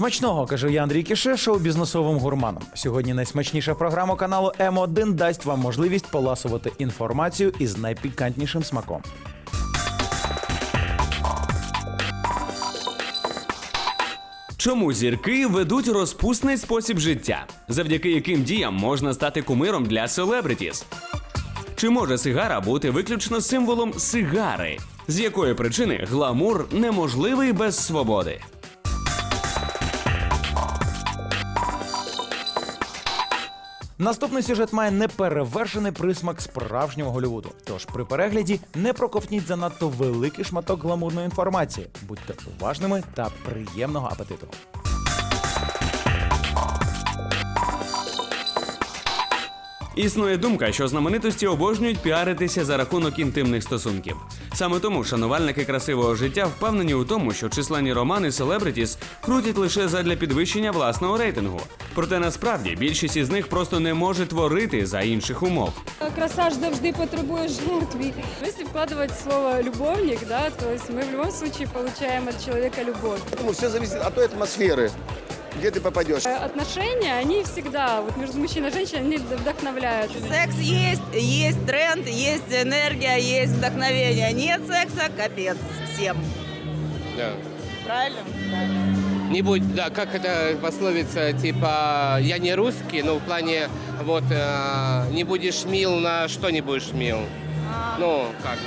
Смачного каже я Андрій Кіше, шоу бізнесовим гурманом. Сьогодні найсмачніша програма каналу М1 дасть вам можливість поласувати інформацію із найпікантнішим смаком. Чому зірки ведуть розпусний спосіб життя, завдяки яким діям можна стати кумиром для селебритіс? Чи може сигара бути виключно символом сигари? З якої причини гламур неможливий без свободи? Наступний сюжет має неперевершений присмак справжнього Голлівуду. Тож при перегляді не проковтніть занадто великий шматок гламурної інформації. Будьте уважними та приємного апетиту. Існує думка, що знаменитості обожнюють піаритися за рахунок інтимних стосунків. Саме тому шанувальники красивого життя впевнені у тому, що численні романи селебритіс крутять лише задля підвищення власного рейтингу. Проте насправді більшість із них просто не може творити за інших умов. Красаж завжди потребує жертвы. Если вкладывать слово «любовник», да, то есть мы в любом случае получаем от человека любовь. Поэтому все зависит от той атмосферы, Где ты попадешь. Э, Отношения, они всегда, вот между мужчиной и женщиной, они вдохновляют. Секс есть, есть тренд, есть энергия, есть вдохновение. Нет секса, капец всем. Да. Правильно? Не будь, да, как это пословица, типа, я не русский, но в плане, вот, э, не будешь мил, на что не будешь мил? Ну, как?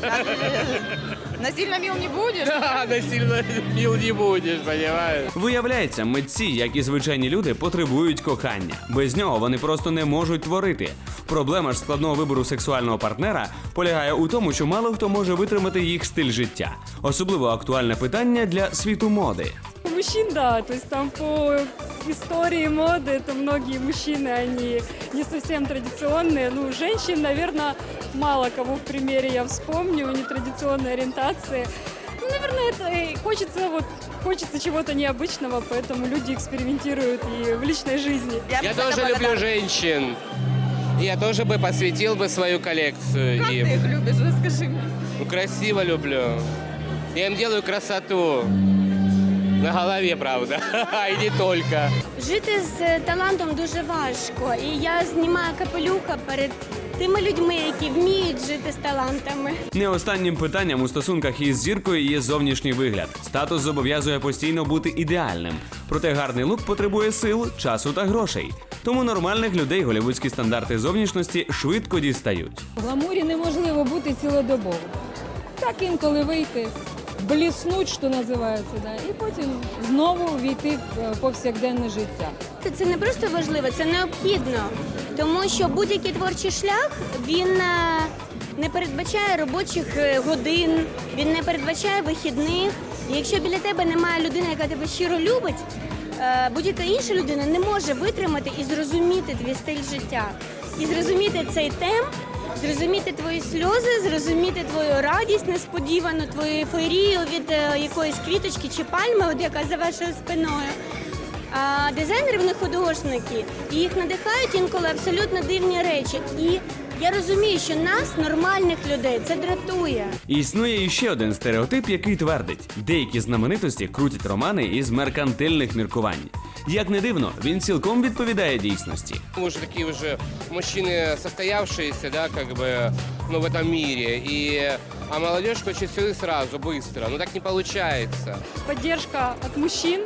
Насильно мил не будешь? Да, насильно мил не будешь, понимаешь? Виявляється, митці, як і звичайні люди, потребують кохання. Без нього вони просто не можуть творити. Проблема ж складного вибору сексуального партнера полягає у тому, що мало хто може витримати їх стиль життя. Особливо актуальне питання для світу моди. У мужчин, да, то есть там по истории моды, это многие мужчины, они не совсем традиционные. Ну, женщин, наверное, мало кого в примере я вспомню, нетрадиционной ориентации. Ну, наверное, это хочется вот хочется чего-то необычного, поэтому люди экспериментируют и в личной жизни. Я бы тоже такая люблю благодарна. женщин. Я тоже бы посвятил бы свою коллекцию Как ты им. их любишь, расскажи мне. Ну, красиво люблю. Я им делаю красоту. На голове, правда. И не только. Жити з талантом дуже важко, і я знімаю капелюха перед тими людьми, які вміють жити з талантами. Не останнім питанням у стосунках із зіркою є зовнішній вигляд. Статус зобов'язує постійно бути ідеальним. Проте гарний лук потребує сил, часу та грошей. Тому нормальних людей голівудські стандарти зовнішності швидко дістають. В гламурі неможливо бути цілодобово. Так інколи вийти, бліснуть, що називається, да, і потім знову війти в е, повсякденне життя. Це не просто важливо, це необхідно, тому що будь-який творчий шлях він е, не передбачає робочих е, годин, він не передбачає вихідних. І якщо біля тебе немає людини, яка тебе щиро любить, будь-яка інша людина не може витримати і зрозуміти твій стиль життя, і зрозуміти цей темп. Зрозуміти твої сльози, зрозуміти твою радість несподівану, твою ейфорію від е, якоїсь квіточки чи пальми, от яка за вашою спиною. А дизайнери вони художники, і їх надихають інколи абсолютно дивні речі. І я розумію, що нас, нормальних людей, це дратує. Існує іще один стереотип, який твердить: деякі знаменитості крутять романи із меркантильних міркувань. Як не дивно, він цілком відповідає дійсності. Мы уже такие уже мужчины состоявшиеся, да, как бы, ну, в этом мире. И, а молодежь хочет все и сразу, быстро. Но так не получается. Поддержка от мужчин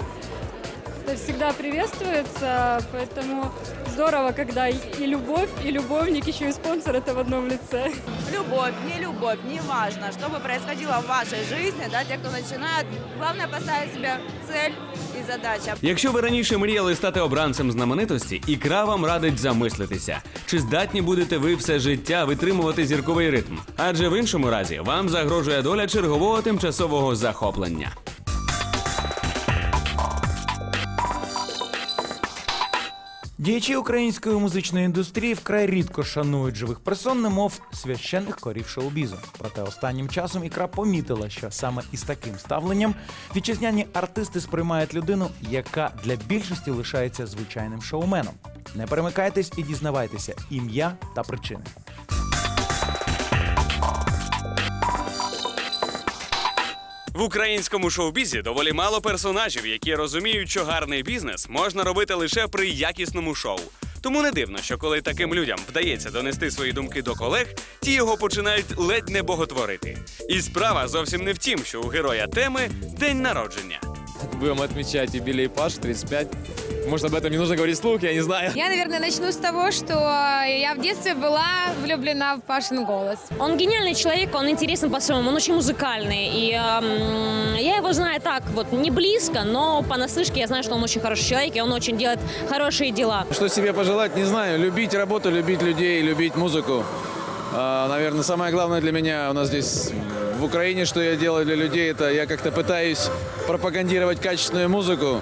это всегда приветствуется, поэтому здорово, когда и и любовь, и любовник, еще и спонсор это в одном лице. Любовь, не любовь, не важно, что бы происходило в вашей жизни, да, те, кто начинают, главное поставить себе цель и задача. Якщо ви раніше мріяли стати обранцем знаменитості, ікра вам радить замислитися, чи здатні будете ви все життя витримувати зірковий ритм? Адже в іншому разі вам загрожує доля чергового тимчасового захоплення. Діячі української музичної індустрії вкрай рідко шанують живих персон, немов священних корів шоу-бізу. Проте останнім часом ікра помітила, що саме із таким ставленням вітчизняні артисти сприймають людину, яка для більшості лишається звичайним шоуменом. Не перемикайтесь і дізнавайтеся ім'я та причини. В українському шоу-бізі доволі мало персонажів, які розуміють, що гарний бізнес можна робити лише при якісному шоу. Тому не дивно, що коли таким людям вдається донести свої думки до колег, ті його починають ледь не боготворити. І справа зовсім не в тім, що у героя теми день народження. Будем отмечать юбилей Паш 35. Может, об этом не нужно говорить вслух, я не знаю. Я, наверное, начну с того, что я в детстве была влюблена в Пашин голос. Он гениальный человек, он интересен по-своему, он очень музыкальный. И эм, я его знаю так, вот не близко, но понаслышке я знаю, что он очень хороший человек, и он очень делает хорошие дела. Что себе пожелать, не знаю. Любить работу, любить людей, любить музыку. А, наверное, самое главное для меня у нас здесь в Украине, что я делаю для людей, это я как-то пытаюсь пропагандировать качественную музыку.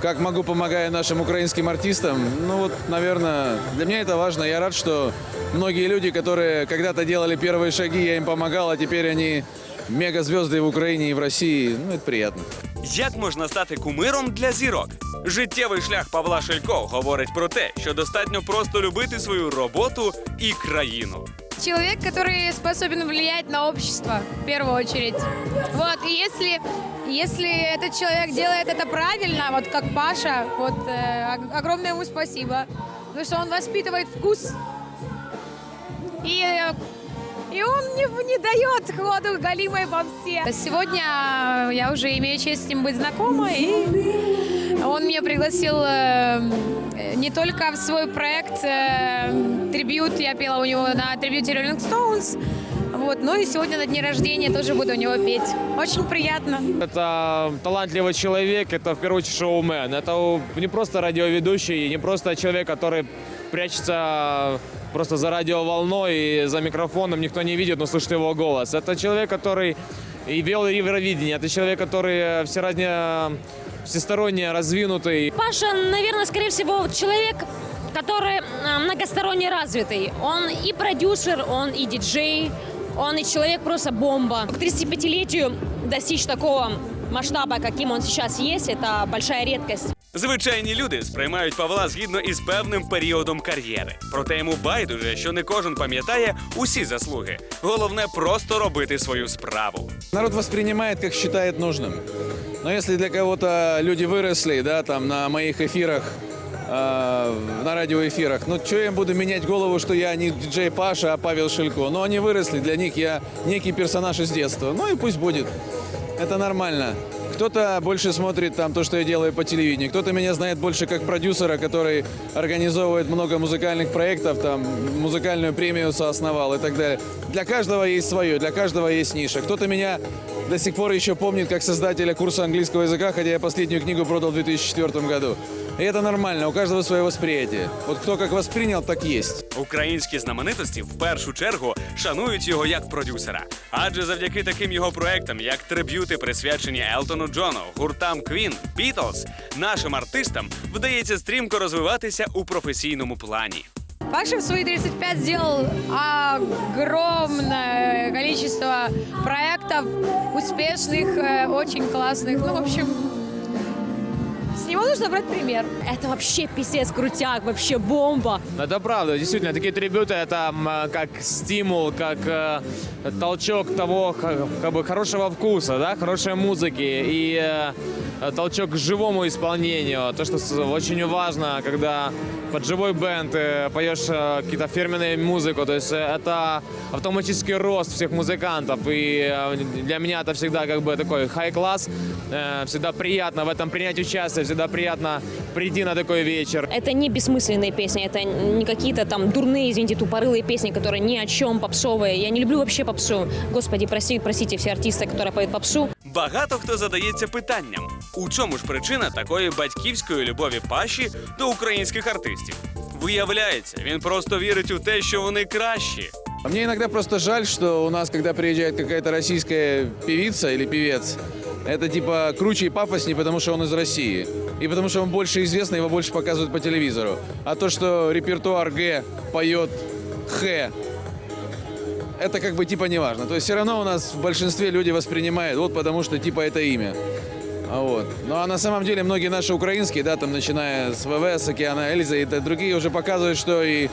Как могу, помогая нашим украинским артистам. Ну вот, наверное, для меня это важно. Я рад, что многие люди, которые когда-то делали первые шаги, я им помогал, а теперь они мегазвезды в Украине и в России. Ну, это приятно. Як можна стати кумиром для зірок? Життєвий шлях Павла Шелько говорить про те, що достатньо просто любити свою роботу і країну. Человек, который способен влиять на общество, в первую очередь. Вот, и если, если этот человек делает это правильно, вот как Паша, вот э, ог- огромное ему спасибо, потому что он воспитывает вкус. И, э, и он не, не дает ходу галимой помсе. Сегодня я уже имею честь с ним быть знакома, и он меня пригласил э, не только в свой проект э, трибют, я пела у него на трибюте Rolling Stones, вот, но и сегодня на дне рождения тоже буду у него петь. Очень приятно. Это талантливый человек, это в первую очередь шоумен. Это не просто радиоведущий, не просто человек, который прячется просто за радиоволной и за микрофоном, никто не видит, но слышит его голос. Это человек, который и вел Евровидение, это человек, который все разне, всесторонне раздвинутый. Паша, наверное, скорее всего, человек, который э, многосторонне развитый. Он и продюсер, он и диджей, он и человек просто бомба. К 35-летию достичь такого масштаба, каким он сейчас есть, это большая редкость. Звичайні люди сприймають Павла згідно із певним періодом кар'єри. Проте йому байдуже, що не кожен пам'ятає усі заслуги. Головне просто робити свою справу. Народ воспринимает, как считает нужным. Но если для кого-то люди выросли, да, там на моих эфирах, э, на радиоэфирах, ну что я им буду менять голову, что я не диджей Паша, а Павел Шилько. Но они выросли, для них я некий персонаж из детства. Ну и пусть будет. Это нормально. Кто-то больше смотрит там то, что я делаю по телевидению. Кто-то меня знает больше как продюсера, который организовывает много музыкальных проектов, там музыкальную премию соосновал и так далее. Для каждого есть свое, для каждого есть ниша. Кто-то меня до сих пор еще помнит как создателя курса английского языка, хотя я последнюю книгу продал в 2004 году. И это нормально, у каждого свое восприятие. Вот кто как воспринял, так есть. Українські знаменитості в першу чергу шанують його як продюсера. Адже завдяки таким його проектам, як триб'юти, присвячені Елтону Джону, гуртам Queen, Beatles, нашим артистам вдається стрімко розвиватися у професійному плані. Паша в свои 35 сделал огромное количество проектов, успешных, э, очень классных. Ну, в общем, с него нужно брать пример. Это вообще писец крутяк, вообще бомба. Это правда, действительно, такие трибюты это м, как стимул, как э, толчок того х- как бы хорошего вкуса, да, хорошей музыки и э, толчок к живому исполнению. То, что очень важно, когда под живой бенд э, поешь э, какие-то фирменные музыку, то есть э, это автоматический рост всех музыкантов. И э, для меня это всегда как бы такой хай-класс, э, всегда приятно в этом принять участие, всегда приятно прийти на такой вечер. Это не бессмысленные песни, это не какие-то там дурные, извините, тупорылые песни, которые ни о чем попсовые. Я не люблю вообще попсу. Господи, прости, простите все артисты, которые поют попсу. Багато хто задається питанням, у чому ж причина такої батьківської любові Паші до українських артистів. Виявляється, він просто вірить у те, що вони кращі. А Мне иногда просто жаль, что у нас, когда приезжает какая-то российская певица или певец, это типа круче и пафоснее, потому что он из России. И потому что он больше известный, его больше показывают по телевизору. А то, что репертуар Г поет Х, это как бы типа не важно. То есть все равно у нас в большинстве люди воспринимают, вот потому что типа это имя. А Вот. Ну а на самом деле многие наши украинские, да, там начиная с ВВ, с Океана Эльза и другие уже показывают, что и,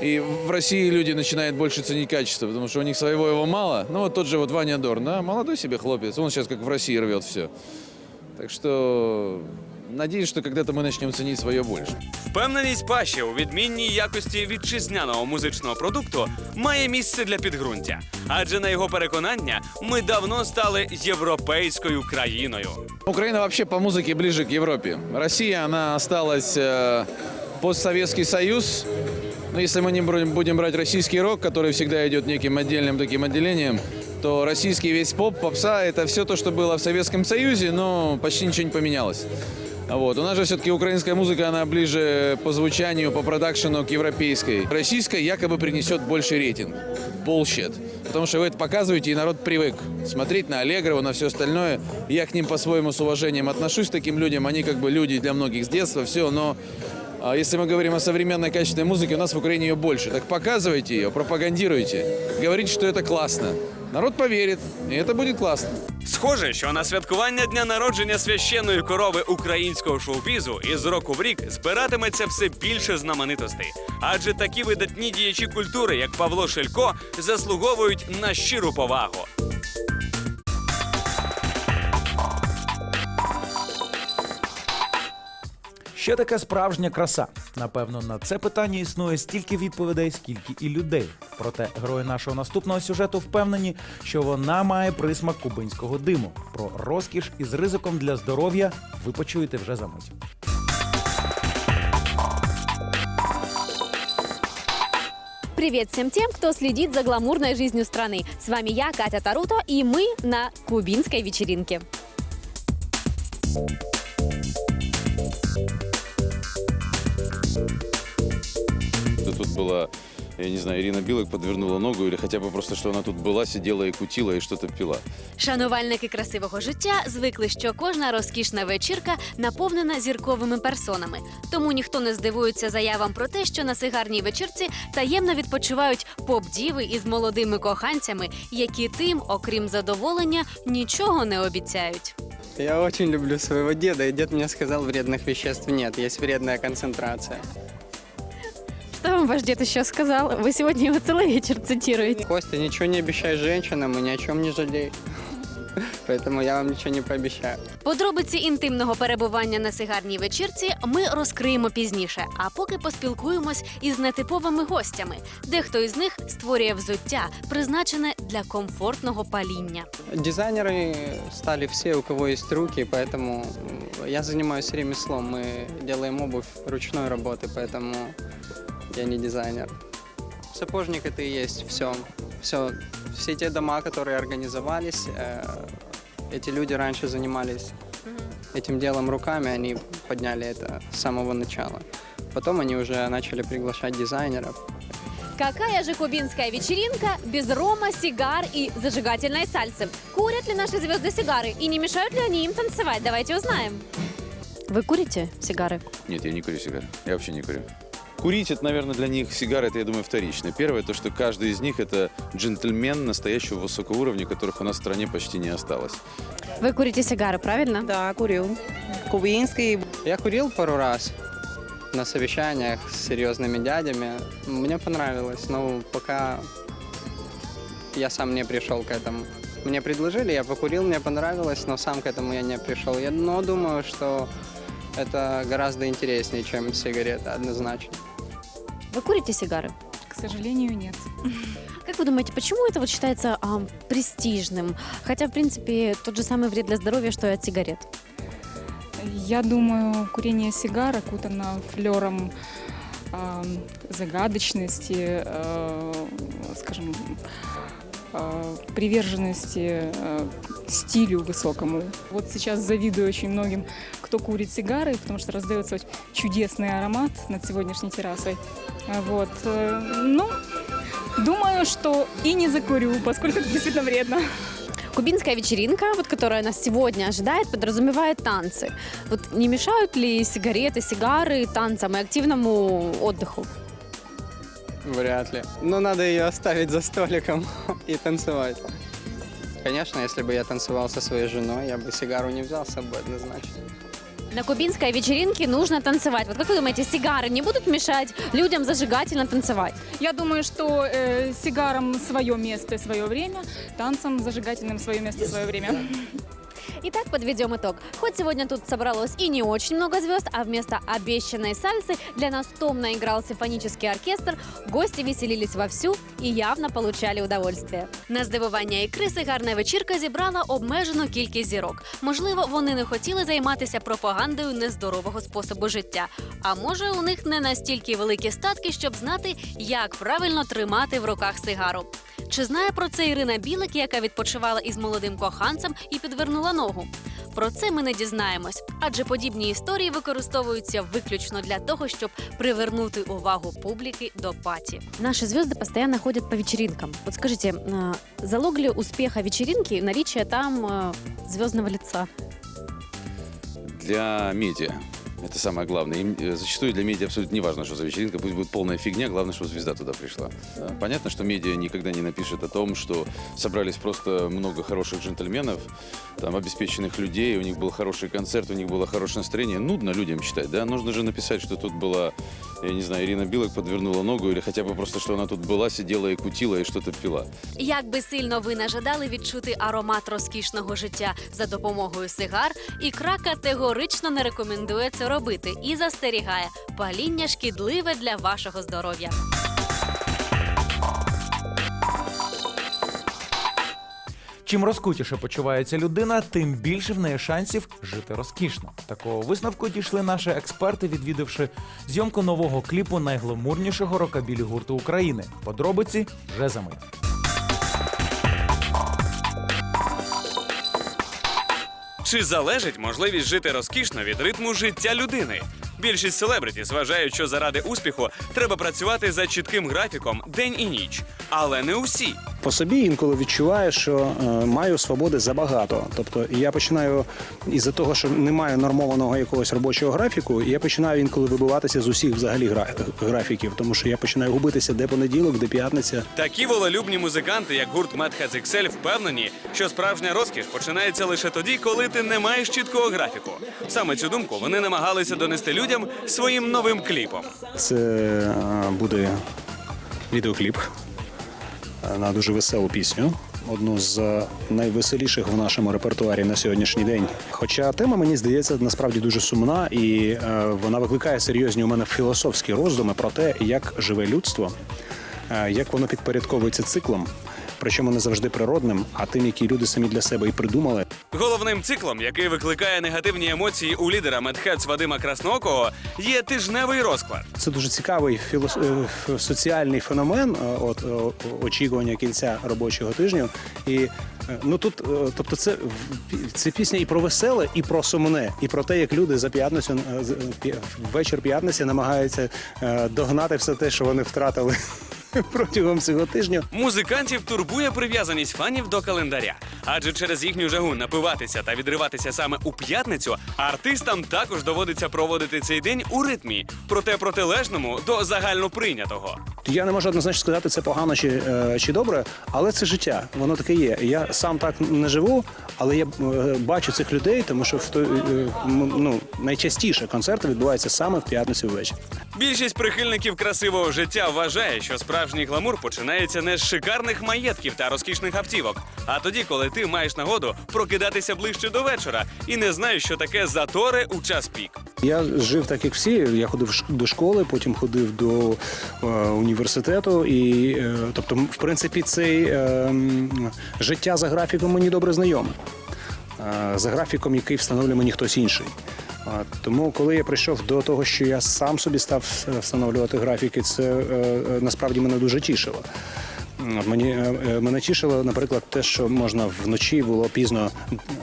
и в России люди начинают больше ценить качество, потому что у них своего его мало. Ну вот тот же вот Ваня Дорн, да, молодой себе хлопец, он сейчас как в России рвет все. Так что надеюсь, что когда-то мы начнем ценить свое больше. Впевненість Паші у відмінній якості вітчизняного музичного продукту має місце для підґрунтя. Адже на його переконання ми давно стали європейською країною. Украина вообще по музыке ближе к Европе. Россия, она осталась э, постсоветский союз. Но если мы не бро- будем брать российский рок, который всегда идет неким отдельным таким отделением, то российский весь поп, попса – это все то, что было в Советском Союзе, но почти ничего не поменялось. Вот. У нас же все-таки украинская музыка, она ближе по звучанию, по продакшену к европейской. Российская якобы принесет больше рейтинг. Bullshit. Потому что вы это показываете, и народ привык смотреть на Аллегрова, на все остальное. Я к ним по-своему с уважением отношусь, к таким людям. Они как бы люди для многих с детства, все. Но а, если мы говорим о современной качественной музыке, у нас в Украине ее больше. Так показывайте ее, пропагандируйте. Говорите, что это классно. Народ поверит, и это будет классно. Схоже, що на святкування дня народження священної корови українського шоу-бізу із року в рік збиратиметься все більше знаменитостей. Адже такі видатні діячі культури, як Павло Шелько, заслуговують на щиру повагу. Що таке справжня краса? Напевно, на це питання існує стільки відповідей, скільки і людей. Проте герої нашого наступного сюжету впевнені, що вона має присмак кубинського диму. Про розкіш із ризиком для здоров'я ви почуєте вже за мить. Привет всем тем, кто следит за гламурной жизнью страны. С вами я, Катя Таруто, и мы на кубинской вечеринке. Тут была, я не знаю, Ирина Билык подвернула ногу или хотя бы просто, что она тут была, сидела и кутила и что-то пила. Шанувальники красивого життя звикли, що кожна розкішна вечірка наповнена зірковими персонами. Тому ніхто не здивується заявам про те, що на сигарній вечірці таємно відпочивають поп-діви із молодими коханцями, які тим, окрім задоволення, нічого не обіцяють. Я очень люблю своего деда, и дед мне сказал, вредных веществ нет, есть вредная концентрация. Что вам ваш дед еще сказал? Вы сегодня его целый вечер цитируете. Костя, ничего не обещай женщинам и ни о чем не жалей. Поэтому я вам ничего не пообещаю. Подробиці інтимного перебування на сигарній вечірці ми розкриємо пізніше. А поки поспілкуємось із нетиповими гостями. Дехто із них створює взуття, призначене для комфортного паління. Дизайнеры стали все, у кого есть руки, поэтому м, я занимаюсь ремеслом. Мы делаем обувь ручной работы, поэтому я не дизайнер. Сапожник это и есть все. Все, все те дома, которые организовались, э, эти люди раньше занимались этим делом руками, они подняли это с самого начала. Потом они уже начали приглашать дизайнеров. Какая же кубинская вечеринка без рома, сигар и зажигательной сальсы? Курят ли наши звезды сигары и не мешают ли они им танцевать? Давайте узнаем. Вы курите сигары? Нет, я не курю сигары. Я вообще не курю. Курить, это, наверное, для них сигары, это, я думаю, вторично. Первое, то, что каждый из них это джентльмен настоящего высокого уровня, которых у нас в стране почти не осталось. Вы курите сигары, правильно? Да, курю. Кубинский. Я курил пару раз на совещаниях с серьезными дядями. Мне понравилось, но пока я сам не пришел к этому. Мне предложили, я покурил, мне понравилось, но сам к этому я не пришел. Я, но думаю, что это гораздо интереснее, чем сигареты, однозначно. Вы курите сигары? К сожалению, нет. Как вы думаете, почему это вот считается а, престижным? Хотя, в принципе, тот же самый вред для здоровья, что и от сигарет. Я думаю, курение сигар окутано флером а, загадочности, а, скажем, а, приверженности а, к стилю высокому. Вот сейчас завидую очень многим, кто курит сигары, потому что раздается очень чудесный аромат над сегодняшней террасой. А, Вот. э, Ну, думаю, что и не закурю, поскольку это действительно вредно. Кубинская вечеринка, вот, которая нас сегодня ожидает, подразумевает танцы. Вот не мешают ли сигареты, сигары танцам и активному отдыху? Вряд ли. Но надо ее оставить за столиком и танцевать. Конечно, если бы я танцевал со своей женой, я бы сигару не взял с собой однозначно. На кубинской вечеринке нужно танцевать. Вот как вы думаете, сигары не будут мешать людям зажигательно танцевать? Я думаю, что э, сигарам свое место и свое время, танцам зажигательным свое место и свое время. Итак, подведем итог. Хоть сегодня тут собралось и не очень много звезд, а вместо обещанной сальсы для нас томно играл симфонический оркестр, гости веселились вовсю і явно получали удовольствие. На здивування ікри сигарна вечірка зібрала обмежену кількість зірок. Можливо, вони не хотіли займатися пропагандою нездорового способу життя. А може, у них не настільки великі статки, щоб знати, як правильно тримати в руках сигару. Чи знає про це Ірина Білик, яка відпочивала із молодим коханцем і підвернула ногу? Про це ми не дізнаємось, адже подібні історії використовуються виключно для того, щоб привернути увагу публіки до паті. Наші звезды постоянно ходят по вечеринкам. Вот скажите, э, залог ли успеха вечеринки наличие там э, звездного лица? Для медиа. Это самое главное. Им, э, зачастую для медиа абсолютно не важно, что за вечеринка, пусть будет полная фигня, главное, чтобы звезда туда пришла. Понятно, что медиа никогда не напишет о том, что собрались просто много хороших джентльменов, там, обеспеченных людей, у них был хороший концерт, у них было хорошее настроение. Нудно людям читать, да? Нужно же написать, что тут была, я не знаю, Ирина Билок подвернула ногу, или хотя бы просто, что она тут была, сидела и кутила, и что-то пила. Як би сильно ви не жадали відчути аромат розкішного життя за допомогою сигар, ікра категорично не рекомендує це робити і застерігає паління шкідливе для вашого здоров'я. Чим розкутіше почувається людина, тим більше в неї шансів жити розкішно. Такого висновку дійшли наші експерти, відвідавши зйомку нового кліпу найгламурнішого рокабілі гурту України. Подробиці вже за мить. Чи залежить можливість жити розкішно від ритму життя людини? Більшість селебритіс вважають, що заради успіху треба працювати за чітким графіком день і ніч, але не усі. По собі інколи відчуваю, що е, маю свободи забагато. Тобто я починаю із-за того, що не маю нормованого якогось робочого графіку, я починаю інколи вибиватися з усіх взагалі гра- графіків, тому що я починаю губитися де понеділок, де п'ятниця. Такі волелюбні музиканти, як гурт Mad Hats XL, впевнені, що справжня розкіш починається лише тоді, коли ти не маєш чіткого графіку. Саме цю думку вони намагалися донести людям своїм новим кліпом. Це е, буде відеокліп на дуже веселу пісню. Одну з е, найвеселіших в нашому репертуарі на сьогоднішній день. Хоча тема мені здається насправді дуже сумна, і е, вона викликає серйозні у мене філософські роздуми про те, як живе людство, е, як воно підпорядковується циклом, причому не завжди природним, а тим, які люди самі для себе і придумали. Головним циклом, який викликає негативні емоції у лідера Hats Вадима Красноокого, є тижневий розклад. Це дуже цікавий філос... е, соціальний феномен, е, от е, очікування кінця робочого тижня. І ну тут, тобто, це це пісня і про веселе, і про сумне, і про те, як люди за п'ятницю вечір п'ятниці намагаються догнати все те, що вони втратили протягом цього тижня. Музикантів турбує прив'язаність фанів до календаря, адже через їхню жагу напиватися та відриватися саме у п'ятницю, артистам також доводиться проводити цей день у ритмі, проте протилежному до загальноприйнятого. Я не можу однозначно сказати, це погано чи, е, чи добре, але це життя. Воно таке є. Я сам так не живу, але я е, бачу цих людей, тому що в той, е, ну, найчастіше концерти відбуваються саме в п'ятницю ввечері. Більшість прихильників красивого життя вважає, що справжній гламур починається не з шикарних маєтків та розкішних автівок, а тоді, коли ти маєш нагоду прокидатися ближче до вечора і не знаєш, що таке затори у час пік. Я жив так, як всі. Я ходив до школи, потім ходив до е, університету. І, е, тобто, в принципі, цей е, життя за графіком мені добре знайоме. Е, за графіком, який встановлює мені хтось інший. Тому, коли я прийшов до того, що я сам собі став е, встановлювати графіки, це е, е, насправді мене дуже тішило. Мені е, е, мене тішило, наприклад, те, що можна вночі було пізно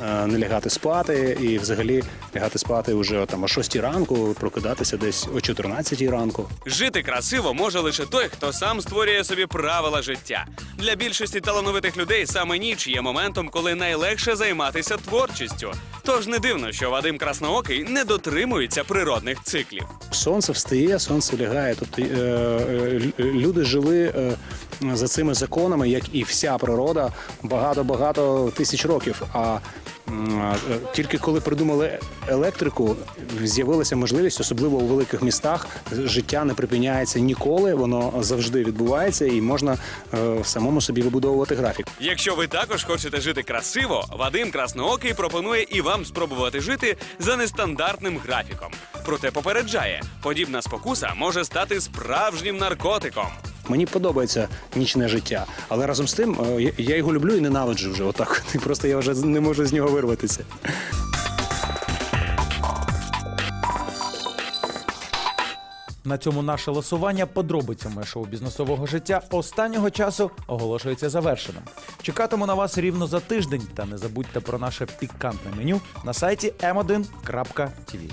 е, не лягати спати, і взагалі лягати спати вже там о 6 ранку, прокидатися десь о 14 ранку. Жити красиво може лише той, хто сам створює собі правила життя. Для більшості талановитих людей саме ніч є моментом, коли найлегше займатися творчістю. Тож не дивно, що Вадим Красноокий не дотримується природних циклів. Сонце встає, сонце лягає. Тобто е, е, люди жили е, за цими законами, як і вся природа, багато-багато тисяч років. А тільки коли придумали електрику, з'явилася можливість, особливо у великих містах, життя не припиняється ніколи, воно завжди відбувається, і можна е, самому собі вибудовувати графік. Якщо ви також хочете жити красиво, Вадим Красноокий пропонує і вам спробувати жити за нестандартним графіком. Проте попереджає, подібна спокуса може стати справжнім наркотиком. Мені подобається нічне життя, але разом з тим е, я- його люблю і ненавиджу вже. Отак. Просто я вже не можу з нього вирватися. На цьому наше лосування подробицями шоу-бізнесового життя останнього часу оголошується завершеним. Чекатиму на вас рівно за тиждень. Та не забудьте про наше пікантне меню на сайті m1.tv.